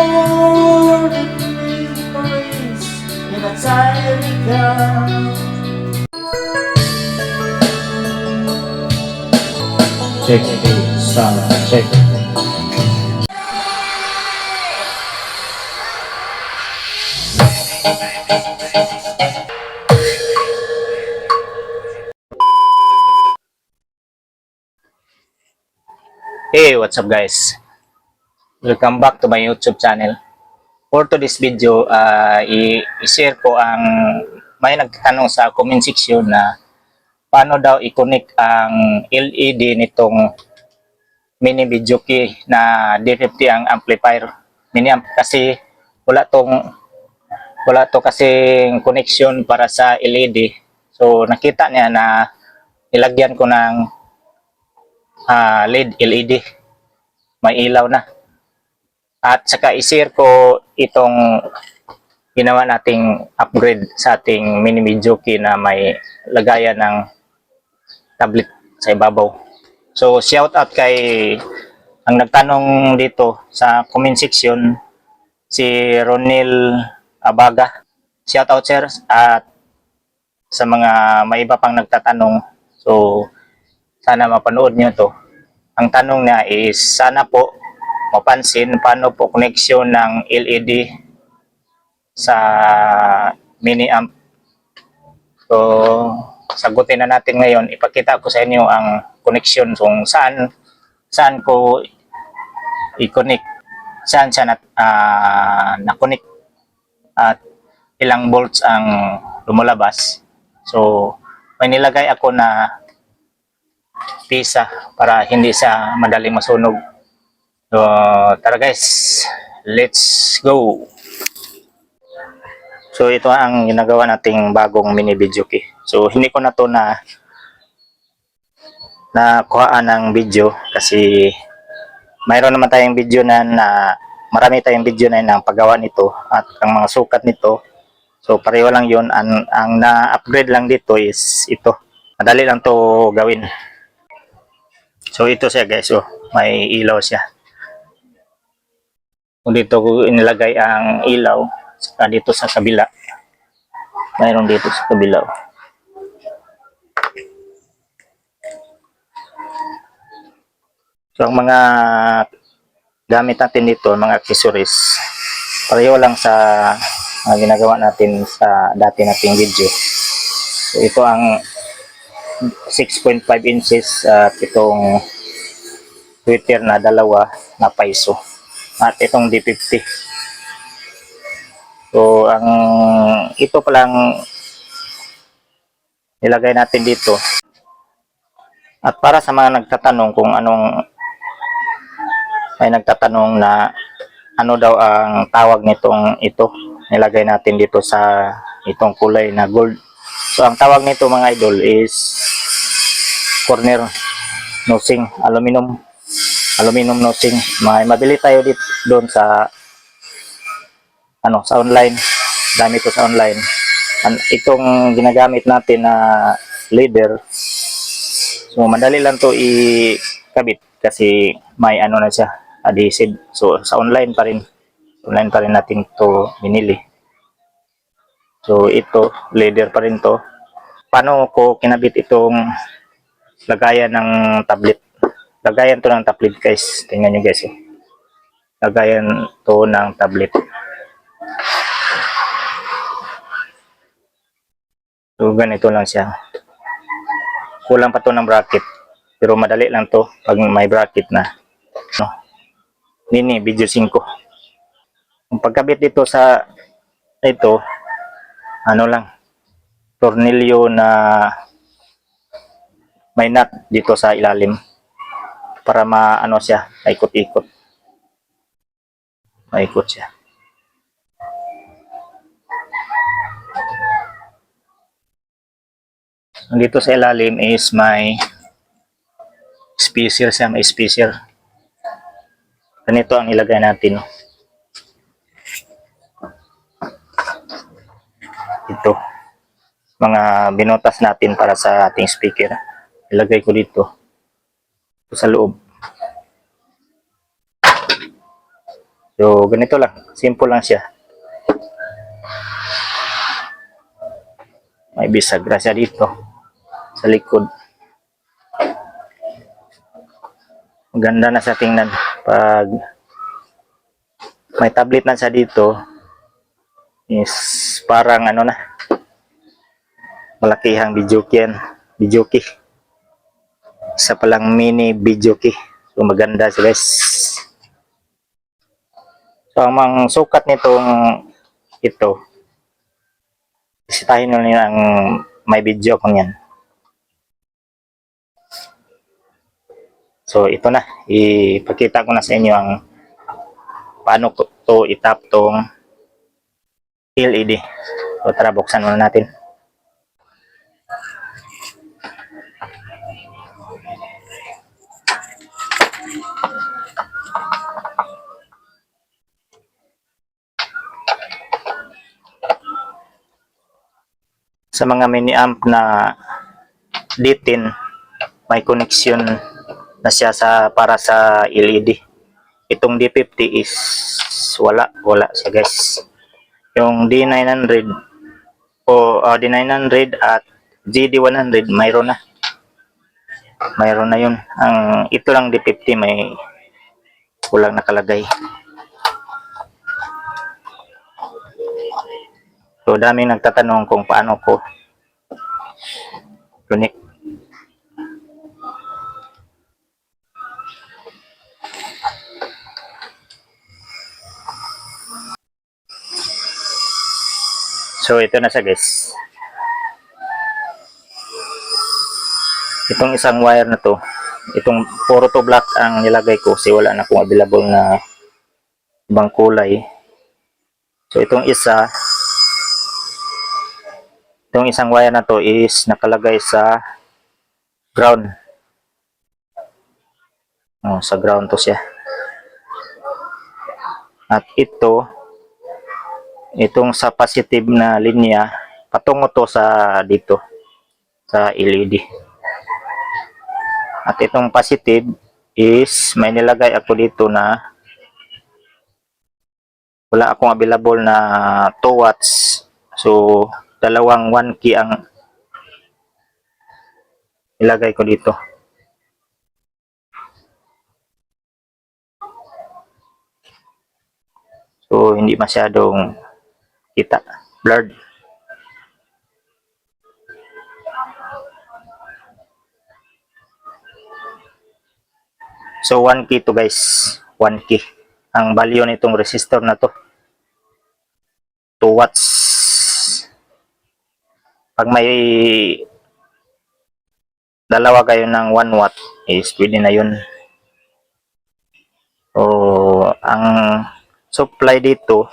Lord in His in a tiny. Check it. Check it. Hey, what's up guys? Welcome back to my YouTube channel. For today's video, i- i-share ko ang may nagtatanong sa comment section na paano daw i-connect ang LED nitong mini video key na D50 ang amplifier mini amp kasi wala tong wala to kasing connection para sa LED. So nakita niya na nilagyan ko ng ah, LED, LED. May ilaw na. At saka i-share ko itong ginawa nating upgrade sa ating mini key na may lagayan ng tablet sa ibabaw. So shout out kay ang nagtanong dito sa comment section si Ronil Abaga. Shout out sir at sa mga may iba pang nagtatanong. So sana mapanood niyo to. Ang tanong niya is sana po mapansin paano po connection ng LED sa mini amp. So, sagutin na natin ngayon. Ipakita ko sa inyo ang connection kung saan saan ko i-connect. Saan siya na, ah, na-connect at ilang volts ang lumulabas. So, may nilagay ako na pisa para hindi siya madaling masunog. So, tara guys, let's go! So, ito ang ginagawa nating bagong mini video key. So, hindi ko na to na nakuhaan ng video kasi mayroon naman tayong video na, na marami tayong video na ng paggawa nito at ang mga sukat nito so pareho lang yun ang, ang na-upgrade lang dito is ito madali lang to gawin So ito siya guys, oh, may ilaw siya. Kung dito ko inilagay ang ilaw, saka dito sa kabila. Mayroon dito sa kabila. So ang mga gamit natin dito, mga accessories, pareho lang sa mga ginagawa natin sa dati nating video. So ito ang 6.5 inches at itong Twitter na dalawa na paiso at itong D50 so ang ito palang nilagay natin dito. At para sa mga nagtatanong kung anong may nagtatanong na ano daw ang tawag nitong ito nilagay natin dito sa itong kulay na gold. So ang tawag nito mga idol is corner nosing aluminum aluminum nosing may mabili tayo dito doon sa ano sa online. Dami to sa online. An itong ginagamit natin na leader so madali lang to ikabit kasi may ano na siya adhesive. So sa online pa rin online pa rin natin to binili. So ito leader pa rin to. Paano ko kinabit itong lagayan ng tablet. Lagayan to ng tablet guys. Tingnan nyo guys. Oh. Lagayan to ng tablet. So ganito lang siya. Kulang pa to ng bracket. Pero madali lang to pag may bracket na. No. Nini, video 5. Ang pagkabit dito sa ito, ano lang, tornilyo na may nut dito sa ilalim para maano siya, maikot-ikot. Maikot siya. Dito sa ilalim is may spacer siya, may spacer. Ganito ang ilagay natin. no. Ito. Mga binotas natin para sa ating speaker ilagay ko dito Ito sa loob So, ganito lang. Simple lang siya. May bisagra siya dito. Sa likod. Maganda na sa tingnan. Pag may tablet na siya dito, is parang ano na, malakihang. Video key. Isa palang mini video key. So, maganda siya guys. So, ang mga sukat nitong ito, bisitahin nyo ang may video ko yan. So, ito na. Ipakita ko na sa inyo ang paano ko to itap tong LED. So, tara, buksan muna natin. Sa mga mini amp na D10 may connection na siya sa para sa LED itong D50 is wala wala siya guys. Yung D900 o ah, D900 at GD100 mayroon na. Mayroon na yun. Ang ito lang D50 may kulang nakalagay So, daming nagtatanong kung paano ko connect. So, ito na siya guys. Itong isang wire na to, itong puro to black ang nilagay ko kasi wala na akong available na ibang kulay. So, itong isa, Itong isang wire na to is nakalagay sa ground. Oh, sa ground to siya. At ito, itong sa positive na linya, patungo to sa dito, sa LED. At itong positive is may nilagay ako dito na wala akong available na 2 watts. So, dalawang 1 key ang ilagay ko dito. So, hindi masyadong kita. Blurred. So, 1 key to guys. 1 key. Ang value nitong resistor na to. 2 watts pag may dalawa kayo ng 1 watt is pwede na yun. So ang supply dito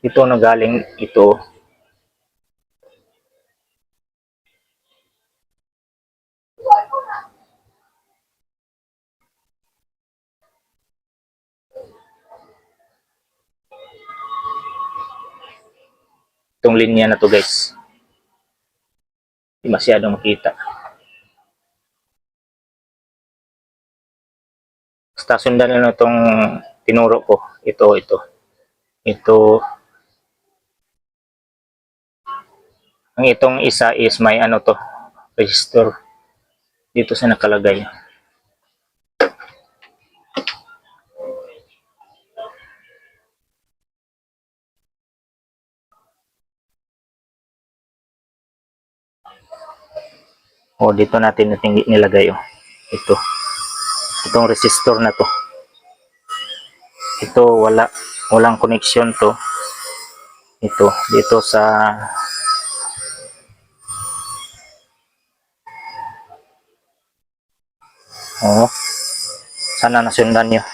ito na galing ito. Itong linya na to guys masyadong makita. Basta sundan lang itong tinuro ko. Ito, ito. Ito. Ang itong isa is may ano to, resistor. Dito sa nakalagay. O dito natin nating nilagay oh. Ito. Itong resistor na to. Ito wala walang connection to. Ito dito sa Oh. Sana nasundan niyo.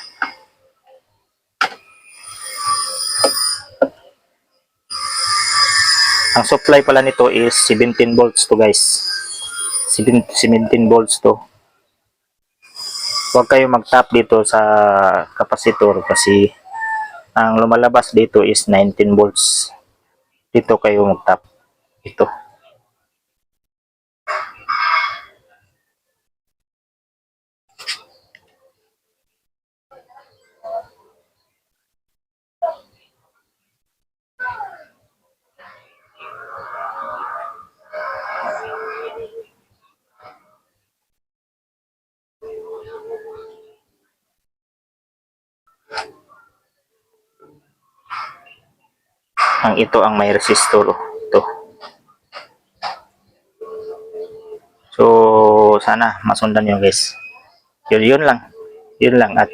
Ang supply pala nito is 17 volts to guys. 17 volts to. Huwag kayo mag-tap dito sa kapasitor kasi ang lumalabas dito is 19 volts. Dito kayo mag-tap. Ito. Ang ito ang may resistor ito. So sana masundan nyo guys. Yun yun lang. Yun lang at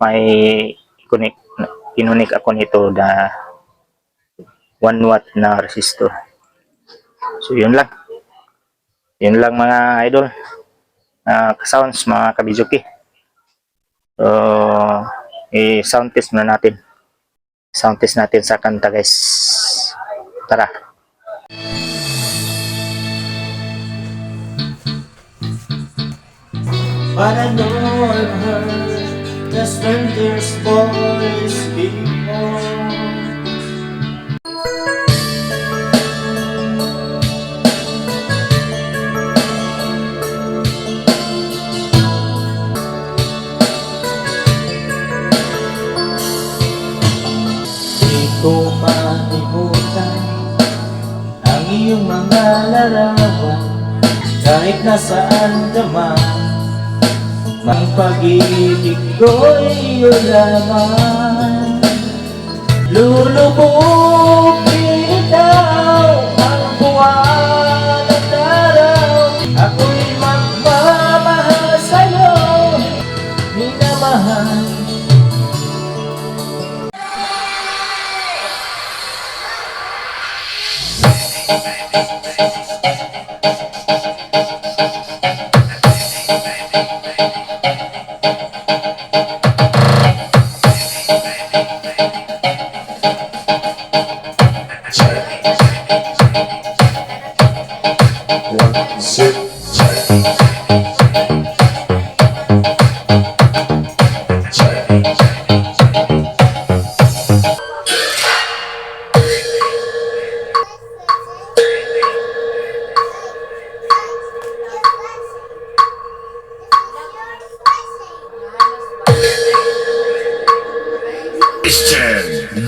may connect kinunik ako nito na 1 watt na resistor. So yun lang. Yun lang mga idol. Uh, sounds mga kabizuki so i-sound test na natin sound test natin sa kanta guys tara But I know I've heard the stranger's voice before. Nasaan ka man. Ang pag-ibig ko'y iyo lamang Lulubog ikaw ang buwan at araw. Ako'y magmamahal sa'yo Minamahal. Christian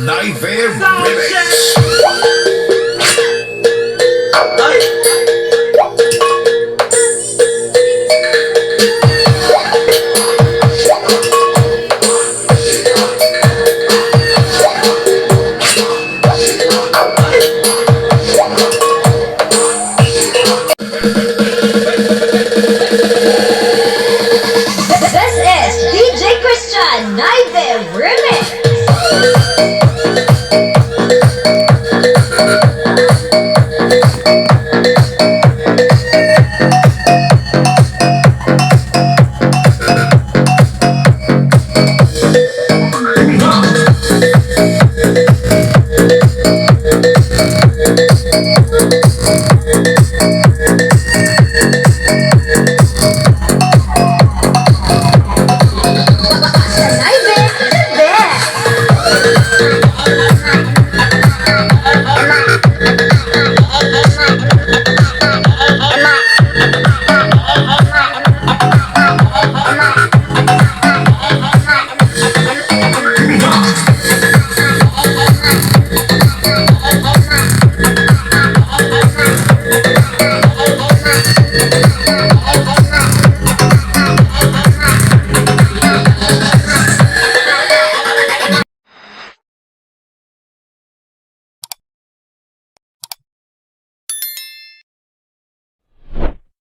Knife and